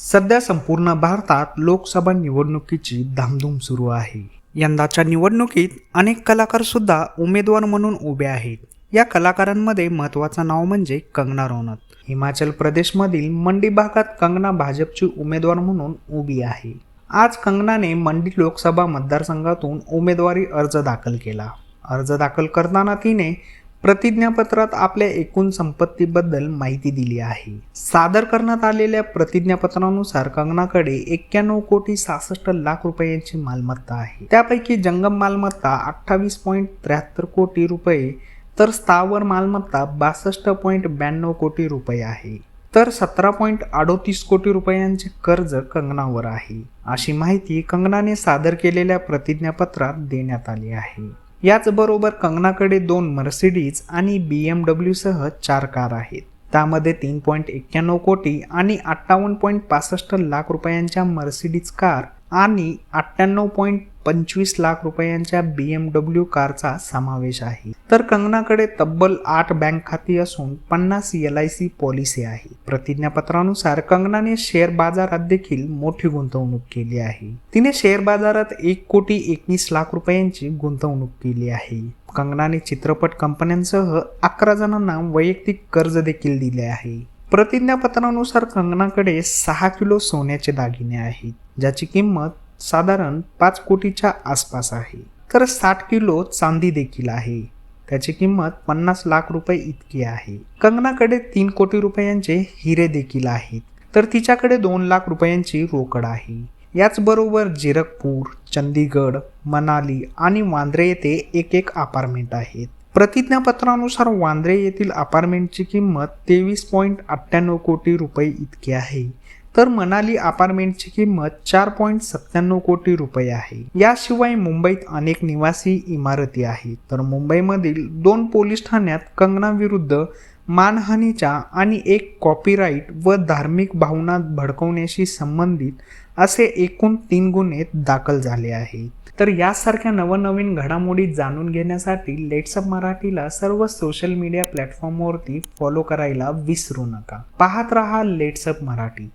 सध्या संपूर्ण भारतात लोकसभा निवडणुकीची धामधूम सुरू आहे. यंदाच्या निवडणुकीत अनेक कलाकार सुद्धा उमेदवार म्हणून उभे आहेत. या कलाकारांमध्ये महत्त्वाचं नाव म्हणजे कंगना रनौत हिमाचल प्रदेशमधील मंडी भागात कंगना भाजपची उमेदवार म्हणून उभी आहे. आज कंगनाने मंडी लोकसभा मतदारसंघातून उमेदवारी अर्ज दाखल केला. अर्ज दाखल करताना तिने प्रतिज्ञापत्रात आपल्या एकूण संपत्तीबद्दल माहिती दिली आहे. सादर करण्यात आलेल्या प्रतिज्ञापत्रानुसार कंगनाकडे एक्क्याण्णव कोटी सहासष्ट लाख रुपयांची मालमत्ता आहे. त्यापैकी जंगम मालमत्ता अठ्ठावीस पॉईंट त्र्याहत्तर कोटी रुपये तर स्थावर मालमत्ता बासष्ट पॉईंट ब्याण्णव कोटी रुपये आहे. तर सतरा पॉईंट अडोतीस कोटी रुपयांचे कर्ज कंगनावर आहे. अशी माहिती कंगनाने सादर केलेल्या प्रतिज्ञापत्रात देण्यात आली आहे. याचबरोबर कंगनाकडे दोन मर्सिडीज आणि बी एम डब्ल्यूसह चार कार आहेत. त्यामध्ये तीन पॉईंट एक्क्याण्णव कोटी आणि अठ्ठावन्न पॉईंट पासष्ट लाख रुपयांच्या मर्सिडीज कार आणि अठ्ठ्याण्णव पॉईंट पंचवीस लाख रुपयांच्या बी एम डब्ल्यू कारचा समावेश आहे. तर कंगनाकडे तब्बल आठ बँक खाती असून पन्नास एल आय सी पॉलिसी आहे. प्रतिज्ञापत्रानुसार कंगनाने शेअर बाजारात देखील मोठी गुंतवणूक केली आहे. तिने शेअर बाजारात एक कोटी एकवीस लाख रुपयांची गुंतवणूक केली आहे. कंगनाने चित्रपट कंपन्यांसह अकरा जणांना वैयक्तिक कर्ज देखील दिले आहे. प्रतिज्ञापत्रानुसार कंगनाकडे सहा किलो सोन्याचे दागिने आहेत ज्याची किंमत साधारण पाच कोटीच्या आसपास आहे. तर साठ किलो चांदी देखील आहे. त्याची किंमत पन्नास लाख रुपये इतकी आहे. कंगनाकडे तीन कोटी रुपयांचे हिरे देखील आहेत तर तिच्याकडे दोन लाख रुपयांची रोकड आहे. याचबरोबर जिरकपूर चंदीगड मनाली आणि वांद्रे येथे एक एक अपार्टमेंट आहेत. प्रतिज्ञापत्रानुसार वांद्रे येथील अपार्टमेंटची किंमत तेवीस पॉईंट अठ्ठ्याण्णव कोटी रुपये इतकी आहे. तर मनाली अपार्टमेंटची किंमत चार पॉईंट सत्त्याण्णव कोटी रुपये आहे. याशिवाय मुंबईत अनेक निवासी इमारती आहेत. तर मुंबईमधील दोन पोलीस ठाण्यात कंगना विरुद्ध मानहानीच्या आणि एक कॉपीराईट व धार्मिक भावना भडकवण्याशी संबंधित असे एकूण तीन गुन्हे दाखल झाले आहेत. तर यासारख्या नवनवीन घडामोडी जाणून घेण्यासाठी लेट्सअप मराठीला सर्व सोशल मीडिया प्लॅटफॉर्मवरती फॉलो करायला विसरू नका. पाहत रहा लेट्सअप मराठी.